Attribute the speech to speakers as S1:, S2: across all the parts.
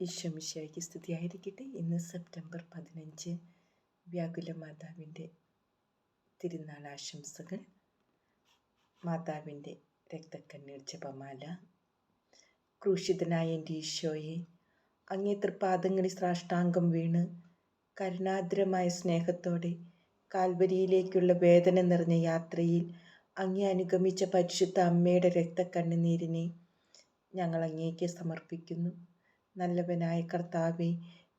S1: ഈശ്വമിശയ്ക്ക് സ്തുതിയായിരിക്കട്ടെ. ഇന്ന് സെപ്റ്റംബർ പതിനഞ്ച്. വ്യാകുല മാതാവിന്റെ തിരുനാൾ ആശംസകൾ മാതാവിന്റെ രക്തക്കണ്ണീർ ജപമാല. ക്രൂശിതനായ എന്റെ ഈശോയെ അങ്ങേ തൃപാദങ്ങളിൽ സാഷ്ടാംഗം വീണ് കരുണാദ്രമായ സ്നേഹത്തോടെ കാൽവരിയിലേക്കുള്ള വേദന നിറഞ്ഞ യാത്രയിൽ അങ്ങേ അനുഗമിച്ച പരിശുദ്ധ അമ്മയുടെ രക്തക്കണ്ണുനീരിനെ ഞങ്ങൾ അങ്ങേക്ക് സമർപ്പിക്കുന്നു. നല്ലവനായ കർത്താവെ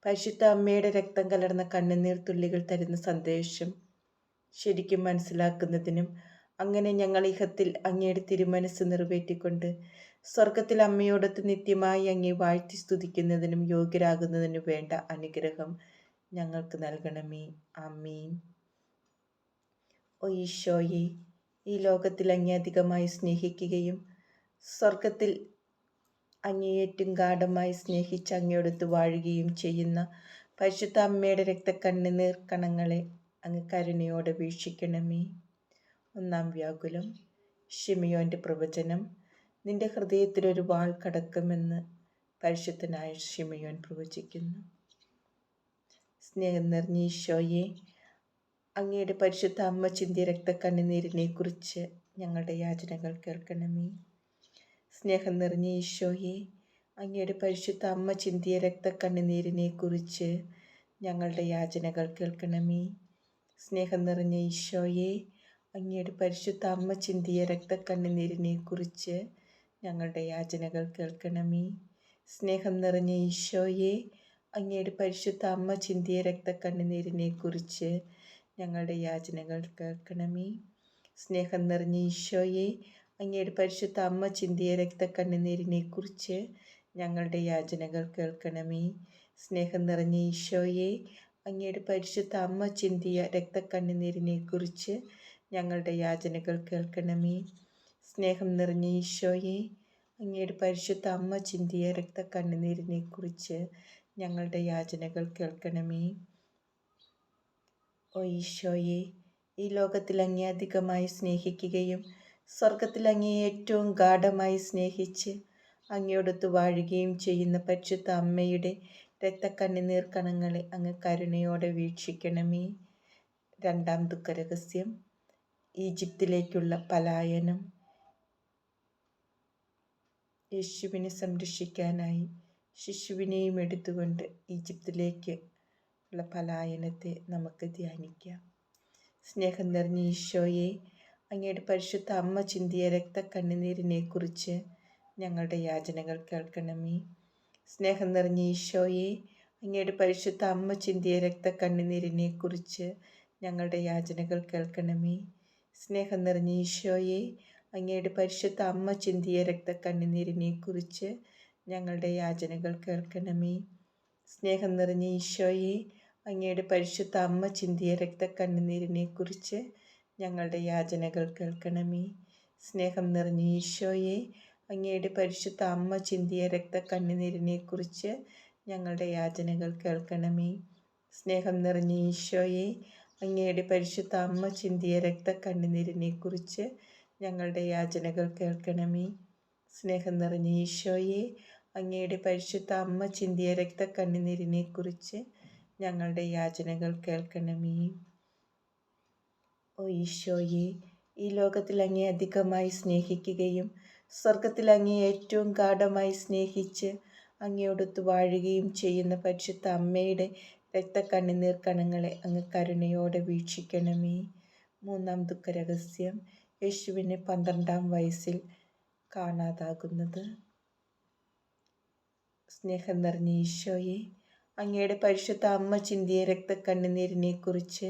S1: പരിശുദ്ധ അമ്മയുടെ രക്തം കലർന്ന കണ്ണുനീർ തുള്ളികൾ തരുന്ന സന്ദേശം ശരിക്കും മനസ്സിലാക്കുന്നതിനും അങ്ങനെ ഞങ്ങൾ ഇഹത്തിൽ അങ്ങയുടെ തിരുമനസ് നിറവേറ്റിക്കൊണ്ട് സ്വർഗത്തിൽ അമ്മയോടൊത്ത് നിത്യമായി അങ്ങേ വാഴ്ത്തി സ്തുതിക്കുന്നതിനും യോഗ്യരാകുന്നതിനും വേണ്ട അനുഗ്രഹം ഞങ്ങൾക്ക് നൽകണമേ. അമ്മീൻ ഓ ഈശോയെ ഈ ലോകത്തിൽ അങ്ങേ അധികമായി സ്നേഹിക്കുകയും സ്വർഗത്തിൽ അങ്ങേയേറ്റം ഗാഠമായി സ്നേഹിച്ച് അങ്ങയോടൊത്ത് വാഴുകയും ചെയ്യുന്ന പരിശുദ്ധ അമ്മയുടെ രക്തക്കണ്ണുനീർ കണങ്ങളെ അങ്ങ് കരുണയോടെ വീക്ഷിക്കണമേ. ഒന്നാം വ്യാകുലം. ഷിമിയോന്റെ പ്രവചനം. നിന്റെ ഹൃദയത്തിലൊരു വാൾ കടക്കുമെന്ന് പരിശുദ്ധനായ ഷിമിയോൻ പ്രവചിക്കുന്നു. സ്നേഹം നിറഞ്ഞ ഈശോയെ അങ്ങയുടെ പരിശുദ്ധ അമ്മ ചിന്തിയ രക്തക്കണ്ണുനീരിനെ കുറിച്ച് ഞങ്ങളുടെ യാചനകൾ കേൾക്കണമേ. സ്നേഹം നിറഞ്ഞ ഈശോയെ അങ്ങയുടെ പരിശുദ്ധ അമ്മ ചിന്തിയ രക്തക്കണ്ണുനീരിനെ കുറിച്ച് ഞങ്ങളുടെ യാചനകൾ കേൾക്കണമേ. സ്നേഹം നിറഞ്ഞ ഈശോയെ അങ്ങയുടെ പരിശുദ്ധ അമ്മ ചിന്തിയ രക്തക്കണ്ണുനീരിനെ കുറിച്ച് ഞങ്ങളുടെ യാചനകൾ കേൾക്കണമേ. സ്നേഹം നിറഞ്ഞ ഈശോയെ അങ്ങയുടെ പരിശുദ്ധ അമ്മ ചിന്തിയ രക്തക്കണ്ണുനീരിനെ കുറിച്ച് ഞങ്ങളുടെ യാചനകൾ കേൾക്കണമേ. സ്നേഹം നിറഞ്ഞ ഈശോയെ അങ്ങയുടെ പരിശുദ്ധ അമ്മ ചിന്തിയ രക്തക്കണ്ണുനീരിനെ കുറിച്ച് ഞങ്ങളുടെ യാചനകൾ കേൾക്കണമേ. സ്നേഹം നിറഞ്ഞ ഈശോയെ അങ്ങയുടെ പരിശുദ്ധ അമ്മ ചിന്തിയ രക്തക്കണ്ണുനീരിനെ കുറിച്ച് ഞങ്ങളുടെ യാചനകൾ കേൾക്കണമേ. സ്നേഹം നിറഞ്ഞ ഈശോയെ അങ്ങയുടെ പരിശുദ്ധ അമ്മ ചിന്തിയ രക്തക്കണ്ണുനീരിനെ കുറിച്ച് ഞങ്ങളുടെ യാചനകൾ കേൾക്കണമേ. ഓ ഈശോയെ ഈ ലോകത്തിൽ അങ്ങേ അധികമായി സ്നേഹിക്കുകയും സ്വർഗത്തിൽ അങ്ങേ ഏറ്റവും ഗാഢമായി സ്നേഹിച്ച് അങ്ങയോടൊത്ത് വാഴുകയും ചെയ്യുന്ന പരിശുദ്ധ അമ്മയുടെ രക്തക്കണ്ണുനീർ കണങ്ങളെ അങ്ങ് കരുണയോടെ വീക്ഷിക്കണമേ. രണ്ടാം ദുഃഖരഹസ്യം. ഈജിപ്തിലേക്കുള്ള പലായനം. യേശുവിനെ സംരക്ഷിക്കാനായി ശിശുവിനെയും എടുത്തുകൊണ്ട് ഈജിപ്തിലേക്ക് ഉള്ള പലായനത്തെ നമുക്ക് ധ്യാനിക്കാം. സ്നേഹം നിറഞ്ഞ ഈശോയെ അങ്ങയുടെ പരിശുദ്ധ അമ്മ ചിന്തിയ കുറിച്ച് ഞങ്ങളുടെ യാചനകൾ കേൾക്കണമേ. സ്നേഹം നിറഞ്ഞ ഈശോയെ അങ്ങയുടെ പരിശുദ്ധ അമ്മ ചിന്തിയ കുറിച്ച് ഞങ്ങളുടെ യാചനകൾ കേൾക്കണമേ. സ്നേഹം നിറഞ്ഞ ഈശോയെ അങ്ങയുടെ പരിശുദ്ധ അമ്മ ചിന്തിയ കുറിച്ച് ഞങ്ങളുടെ യാചനകൾ കേൾക്കണമേ. സ്നേഹം നിറഞ്ഞ ഈശോയെ അങ്ങയുടെ പരിശുദ്ധ അമ്മ ചിന്തിയ കുറിച്ച് ഞങ്ങളുടെ യാചനകൾ കേൾക്കണമേ. സ്നേഹം നിറഞ്ഞ ഈശോയെ അങ്ങയുടെ പരിശുദ്ധ അമ്മ ചിന്തിയ കുറിച്ച് ഞങ്ങളുടെ യാചനകൾ കേൾക്കണമേ. സ്നേഹം നിറഞ്ഞ ഈശോയെ അങ്ങയുടെ പരിശുദ്ധ അമ്മ ചിന്തിയ കുറിച്ച് ഞങ്ങളുടെ യാചനകൾ കേൾക്കണമേ. സ്നേഹം നിറഞ്ഞ ഈശോയെ അങ്ങയുടെ പരിശുദ്ധ അമ്മ ചിന്തിയ കുറിച്ച് ഞങ്ങളുടെ യാചനകൾ കേൾക്കണമേ. ഓ ഈശോയെ ഈ ലോകത്തിൽ അങ്ങേ അധികമായി സ്നേഹിക്കുകയും സ്വർഗത്തിൽ അങ്ങേ ഏറ്റവും ഗാഠമായി സ്നേഹിച്ച് അങ്ങയോടൊത്ത് വാഴുകയും ചെയ്യുന്ന പരിശുദ്ധ അമ്മയുടെ രക്തക്കണ്ണുനീർ കണങ്ങളെ അങ്ങ് കരുണയോടെ വീക്ഷിക്കണമേ. മൂന്നാം ദുഃഖരഹസ്യം യേശുവിനെ പന്ത്രണ്ടാം വയസ്സിൽ കാണാതാകുന്നത്. സ്നേഹം നിറഞ്ഞ ഈശോയെ അങ്ങയുടെ പരിശുദ്ധ അമ്മ ചിന്തിയ രക്തക്കണ്ണുനീരിനെ കുറിച്ച്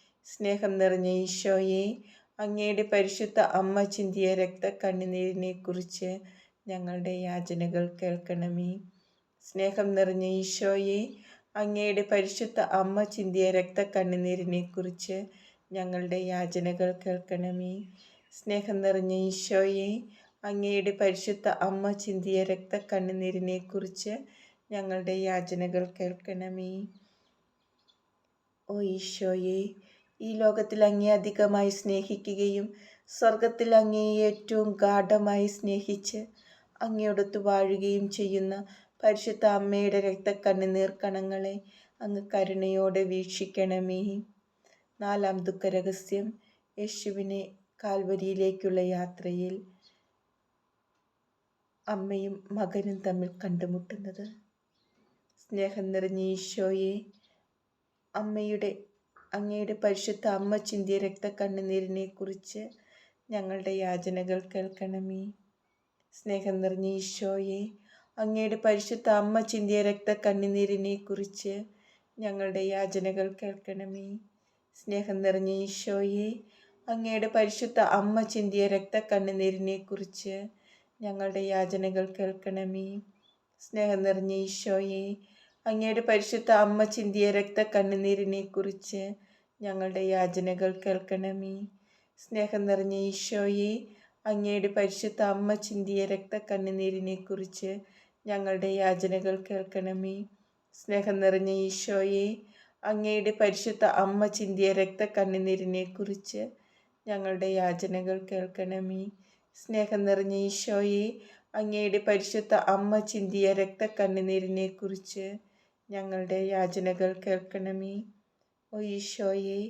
S1: സ്നേഹം നിറഞ്ഞ ഈശോയെ അങ്ങയുടെ പരിശുദ്ധ അമ്മ ചിന്തിയ കുറിച്ച് ഞങ്ങളുടെ യാചനകൾ കേൾക്കണമേ. സ്നേഹം നിറഞ്ഞ ഈശോയെ അങ്ങയുടെ പരിശുദ്ധ അമ്മ ചിന്തിയ രക്തക്കണ്ണുനീരിനെ കുറിച്ച് ഞങ്ങളുടെ യാചനകൾ കേൾക്കണമേ. സ്നേഹം നിറഞ്ഞ ഈശോയെ അങ്ങയുടെ പരിശുദ്ധ അമ്മ ചിന്തിയ രക്തക്കണ്ണുനീരിനെ കുറിച്ച് ഞങ്ങളുടെ യാചനകൾ കേൾക്കണമേ. ഓ ഈശോയെ ഈ ലോകത്തിൽ അങ്ങേ അധികമായി സ്നേഹിക്കുകയും സ്വർഗത്തിൽ അങ്ങേ ഏറ്റവും ഗാഠമായി സ്നേഹിച്ച് അങ്ങയോടൊത്ത് വാഴുകയും ചെയ്യുന്ന പരിശുദ്ധ അമ്മയുടെ രക്തക്കണ്ണുനീർ കണങ്ങളെ അങ്ങ് കരുണയോടെ വീക്ഷിക്കണമേ. നാലാം ദുഃഖരഹസ്യം. യേശുവിനെ കാൽവരിയിലേക്കുള്ള യാത്രയിൽ അമ്മയും മകനും തമ്മിൽ കണ്ടുമുട്ടുന്നത്. സ്നേഹം നിറഞ്ഞ ഈശോയെ അമ്മയുടെ അങ്ങയുടെ പരിശുദ്ധ അമ്മ ചിന്തിയ രക്തക്കണ്ണുനീരിനെ കുറിച്ച് ഞങ്ങളുടെ യാചനകൾ കേൾക്കണമേ. സ്നേഹം നിറഞ്ഞ ഈശോയെ അങ്ങയുടെ പരിശുദ്ധ അമ്മ ചിന്തിയ രക്തക്കണ്ണുനീരിനെ കുറിച്ച് ഞങ്ങളുടെ യാചനകൾ കേൾക്കണമേ. സ്നേഹം നിറഞ്ഞ ഈശോയെ അങ്ങയുടെ പരിശുദ്ധ അമ്മ ചിന്തിയ രക്തക്കണ്ണുനീരിനെ കുറിച്ച് ഞങ്ങളുടെ യാചനകൾ കേൾക്കണമേ. സ്നേഹം നിറഞ്ഞ ഈശോയെ അങ്ങയുടെ പരിശുദ്ധ അമ്മ ചിന്തിയ രക്ത കണ്ണുനീരിനെ കുറിച്ച് ഞങ്ങളുടെ യാചനകൾ കേൾക്കണമേ. സ്നേഹം നിറഞ്ഞ ഈശോയെ അങ്ങയുടെ പരിശുദ്ധ അമ്മ ചിന്തിയ രക്ത കണ്ണുനീരിനെ കുറിച്ച് ഞങ്ങളുടെ യാചനകൾ കേൾക്കണമേ. സ്നേഹം നിറഞ്ഞ ഈശോയെ അങ്ങയുടെ പരിശുദ്ധ അമ്മ ചിന്തിയ രക്ത കണ്ണുനീരിനെ കുറിച്ച് ഞങ്ങളുടെ യാചനകൾ കേൾക്കണമേ. സ്നേഹം നിറഞ്ഞ ഈശോയെ അങ്ങയുടെ പരിശുദ്ധ അമ്മ ചിന്തിയ രക്ത കണ്ണുനീരിനെ കുറിച്ച് ഞങ്ങളുടെ യാചനകൾ കേൾക്കണമേ. ഓ ഈശോയെ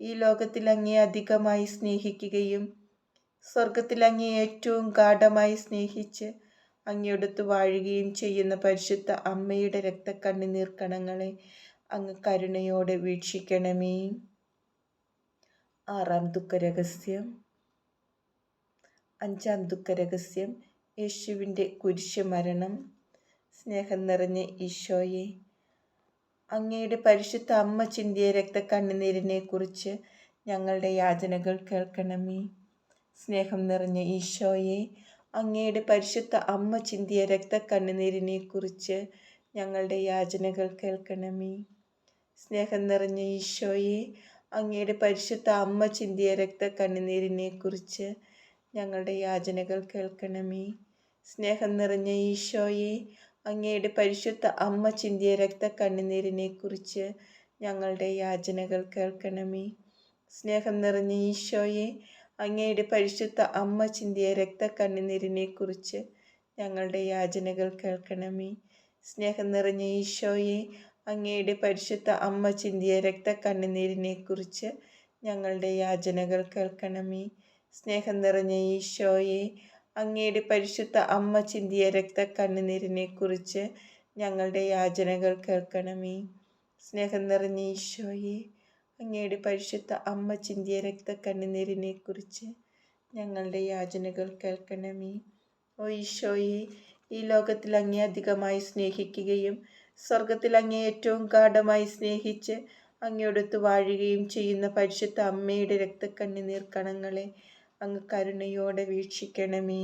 S1: ഈ ലോകത്തിൽ അങ്ങേ അധികമായി സ്നേഹിക്കുകയും സ്വർഗത്തിൽ അങ്ങേ ഏറ്റവും ഗാഠമായി സ്നേഹിച്ച് അങ്ങയോടത്ത് വാഴുകയും ചെയ്യുന്ന പരിശുദ്ധ അമ്മയുടെ രക്തക്കണ്ണിനീർ കണങ്ങളെ അങ്ങ് കരുണയോടെ വീക്ഷിക്കണമേ. ആറാം ദുഃഖരഹസ്യം. അഞ്ചാം ദുഃഖരഹസ്യം യേശുവിന്റെ കുരിശുമരണം. സ്നേഹം നിറഞ്ഞ ഈശോയെ അങ്ങയുടെ പരിശുദ്ധ അമ്മ ചിന്തിയ രക്തക്കണ്ണുനീരിനെ കുറിച്ച് ഞങ്ങളുടെ യാചനകൾ കേൾക്കണമേ. സ്നേഹം നിറഞ്ഞ ഈശോയെ അങ്ങയുടെ പരിശുദ്ധ അമ്മ ചിന്തിയ രക്തക്കണ്ണുനീരിനെ കുറിച്ച് ഞങ്ങളുടെ യാചനകൾ കേൾക്കണമേ. സ്നേഹം നിറഞ്ഞ ഈശോയെ അങ്ങയുടെ പരിശുദ്ധ അമ്മ ചിന്തിയ രക്തക്കണ്ണുനീരിനെ കുറിച്ച് ഞങ്ങളുടെ യാചനകൾ കേൾക്കണമേ. സ്നേഹം നിറഞ്ഞ ഈശോയെ അങ്ങയുടെ പരിശുദ്ധ അമ്മ ചിന്തിയ രക്തക്കണ്ണുനീരിനെ കുറിച്ച് ഞങ്ങളുടെ യാചനകൾ കേൾക്കണമേ. സ്നേഹം നിറഞ്ഞ ഈശോയെ അങ്ങയുടെ പരിശുദ്ധ അമ്മ ചിന്തിയ രക്തക്കണ്ണുനീരിനെ കുറിച്ച് ഞങ്ങളുടെ യാചനകൾ കേൾക്കണമേ. സ്നേഹം നിറഞ്ഞ ഈശോയെ അങ്ങയുടെ പരിശുദ്ധ അമ്മ ചിന്തിയ രക്തക്കണ്ണുനീരിനെ കുറിച്ച് ഞങ്ങളുടെ യാചനകൾ കേൾക്കണമേ. സ്നേഹം നിറഞ്ഞ ഈശോയെ അങ്ങയുടെ പരിശുദ്ധ അമ്മ ചിന്തിയ രക്തക്കണ്ണുനീരിനെ കുറിച്ച് ഞങ്ങളുടെ യാചനകൾ കേൾക്കണമേ. സ്നേഹം നിറഞ്ഞ ഈശോയെ അങ്ങയുടെ പരിശുദ്ധ അമ്മ ചിന്തിയ രക്തക്കണ്ണുനീരിനെ കുറിച്ച് ഞങ്ങളുടെ യാചനകൾ കേൾക്കണമേ. ഓ ഈശോയെ ഈ ലോകത്തിൽ അങ്ങേ അധികമായി സ്നേഹിക്കുകയും സ്വർഗത്തിൽ അങ്ങേ ഏറ്റവും ഗാഠമായി സ്നേഹിച്ച് അങ്ങയോടൊത്ത് വാഴുകയും ചെയ്യുന്ന പരിശുദ്ധ അമ്മയുടെ രക്തക്കണ്ണുനീർ കണങ്ങളെ അങ്ങ് കരുണയോടെ വീക്ഷിക്കണമേ.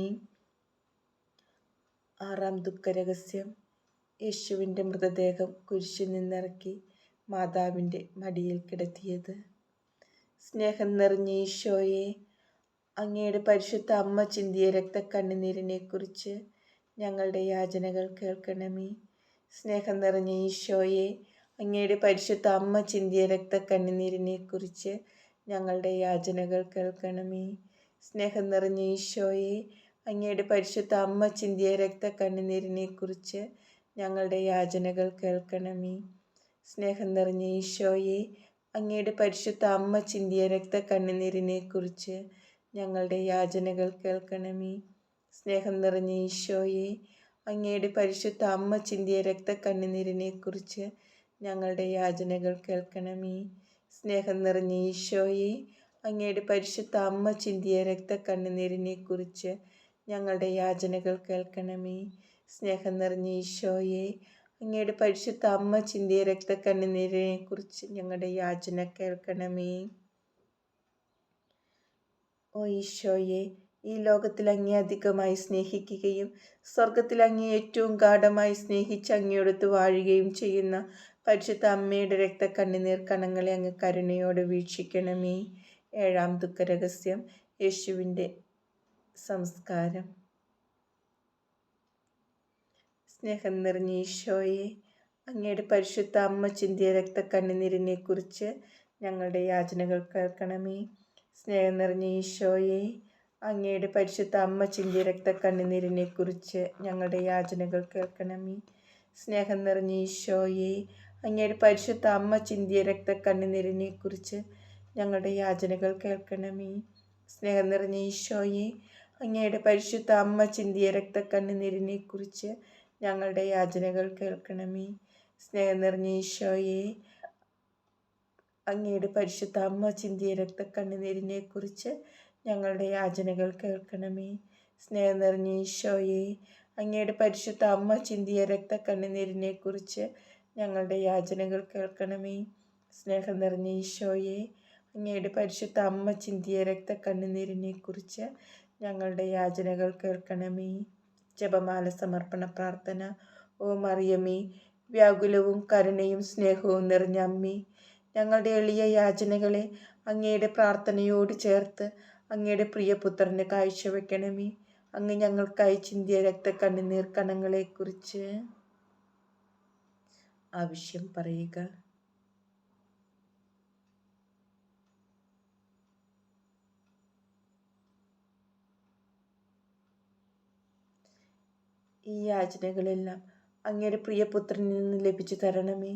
S1: ആറാം ദുഃഖരഹസ്യം. യേശുവിന്റെ മൃതദേഹം കുരിശിൽ നിന്നിറക്കി മാതാവിന്റെ മടിയിൽ കിടത്തിയത്. സ്നേഹം നിറഞ്ഞ ഈശോയെ അങ്ങയുടെ പരിശുദ്ധ അമ്മ ചിന്തിയ രക്തക്കണ്ണുനീരിനെ കുറിച്ച് ഞങ്ങളുടെ യാചനകൾ കേൾക്കണമേ. സ്നേഹം നിറഞ്ഞ ഈശോയെ അങ്ങയുടെ പരിശുദ്ധ അമ്മ ചിന്തിയ രക്തക്കണ്ണുനീരിനെ കുറിച്ച് ഞങ്ങളുടെ യാചനകൾ കേൾക്കണമേ. സ്നേഹം നിറഞ്ഞ ഈശോയെ അങ്ങയുടെ പരിശുദ്ധ അമ്മ ചിന്തിയ രക്തക്കണ്ണുനീരിനെ കുറിച്ച് ഞങ്ങളുടെ യാചനകൾ കേൾക്കണമേ. സ്നേഹം നിറഞ്ഞ ഈശോയെ അങ്ങയുടെ പരിശുദ്ധ അമ്മ ചിന്തിയ രക്തക്കണ്ണുനീരിനെ കുറിച്ച് ഞങ്ങളുടെ യാചനകൾ കേൾക്കണമേ. സ്നേഹം നിറഞ്ഞ ഈശോയെ അങ്ങയുടെ പരിശുദ്ധ അമ്മ ചിന്തിയ രക്തക്കണ്ണുനീരിനെ കുറിച്ച് ഞങ്ങളുടെ യാചനകൾ കേൾക്കണമേ. സ്നേഹം നിറഞ്ഞ ഈശോയെ അങ്ങയുടെ പരിശുദ്ധ അമ്മ ചിന്തിയ രക്തക്കണ്ണുനീരിനെ കുറിച്ച് ഞങ്ങളുടെ യാചനകൾ കേൾക്കണമേ. സ്നേഹം നിറഞ്ഞ ഈശോയെ അങ്ങയുടെ പരിശുദ്ധ അമ്മ ചിന്തിയ രക്തക്കണ്ണുനീരിനെ കുറിച്ച് ഞങ്ങളുടെ യാചന കേൾക്കണമേ. ഓ ഈശോയെ ഈ ലോകത്തിൽ അങ്ങേ അധികമായി സ്നേഹിക്കുകയും സ്വർഗത്തിൽ അങ്ങേ ഏറ്റവും ഗാഠമായി സ്നേഹിച്ച് അങ്ങയോടത്ത് വാഴുകയും ചെയ്യുന്ന പരിശുദ്ധ അമ്മയുടെ രക്തക്കണ്ണുനീർ കണങ്ങളെ അങ്ങ് കരുണയോടെ വീക്ഷിക്കണമേ. ഏഴാം ദുഃഖരഹസ്യം യേശുവിന്റെ സംസ്കാരം. സ്നേഹം നിറഞ്ഞ ഈശോയെ അങ്ങയുടെ പരിശുദ്ധ അമ്മ ചിന്തിയ രക്തക്കണ്ണുനീരിനെ കുറിച്ച് ഞങ്ങളുടെ യാചനകൾ കേൾക്കണമേ. സ്നേഹം നിറഞ്ഞ ഈശോയെ അങ്ങയുടെ പരിശുദ്ധ അമ്മ ചിന്തിയ രക്തക്കണ്ണുനീരിനെ കുറിച്ച് ഞങ്ങളുടെ യാചനകൾ കേൾക്കണമേ. സ്നേഹം നിറഞ്ഞ ഈശോയെ അങ്ങയുടെ പരിശുദ്ധ അമ്മ ചിന്തിയ രക്തക്കണ്ണുനീരിനെ കുറിച്ച് ഞങ്ങളുടെ യാചനകൾ കേൾക്കണമേ. സ്നേഹം നിറഞ്ഞ ഈശോയെ അങ്ങയുടെ പരിശുദ്ധ അമ്മ ചിന്തിയ രക്തക്കണ്ണുനീരിനെ കുറിച്ച് ഞങ്ങളുടെ യാചനകൾ കേൾക്കണമേ. സ്നേഹം നിറഞ്ഞ ഈശോയെ അങ്ങയുടെ പരിശുദ്ധ അമ്മ ചിന്തിയ രക്തക്കണ്ണുനീരിനെ കുറിച്ച് ഞങ്ങളുടെ യാചനകൾ കേൾക്കണമേ. സ്നേഹം നിറഞ്ഞ ഈശോയെ അങ്ങയുടെ പരിശുദ്ധ അമ്മ ചിന്തിയ രക്തക്കണ്ണുനീരിനെ കുറിച്ച് ഞങ്ങളുടെ യാചനകൾ കേൾക്കണമേ. സ്നേഹം നിറഞ്ഞ ഈശോയെ അങ്ങയുടെ പരിശുദ്ധ അമ്മ ചിന്തിയ രക്തക്കണ്ണുനീരിനെ കുറിച്ച് ഞങ്ങളുടെ യാചനകൾ കേൾക്കണമേ. ജപമാല സമർപ്പണ പ്രാർത്ഥന ഓ മറിയമേ വ്യാകുലവും കരുണയും സ്നേഹവും നിറഞ്ഞ അമ്മേ ഞങ്ങളുടെ എളിയ യാചനകളെ അങ്ങയുടെ പ്രാർത്ഥനയോട് ചേർത്ത് അങ്ങയുടെ പ്രിയപുത്രന് കാഴ്ചവെക്കണമേ. അങ്ങ് ഞങ്ങൾക്കായി ചിന്തിയ രക്തക്കണ്ണുനീർ കണങ്ങളെക്കുറിച്ച് ആവശ്യം പറയുക. ഈ യാചനകളെല്ലാം അങ്ങയുടെ പ്രിയപുത്രനിൽ നിന്ന് ലഭിച്ചു തരണമേ.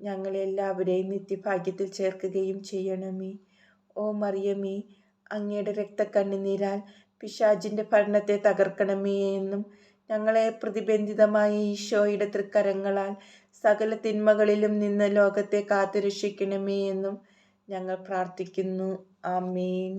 S1: ഞങ്ങളെല്ലാവരെയും നിത്യഭാഗ്യത്തിൽ ചേർക്കുകയും ചെയ്യണമേ. ഓ മറിയമേ അങ്ങയുടെ രക്തക്കണ്ണുനീരാൽ പിശാജിന്റെ ഭരണത്തെ തകർക്കണമേ എന്നും ഞങ്ങളെ പ്രതിബന്ധിതമായ ഈശോയുടെ തൃക്കരങ്ങളാൽ സകല തിന്മകളിലും നിന്ന് ലോകത്തെ കാത്തുരക്ഷിക്കണമേ എന്നും ഞങ്ങൾ പ്രാർത്ഥിക്കുന്നു. ആമേൻ.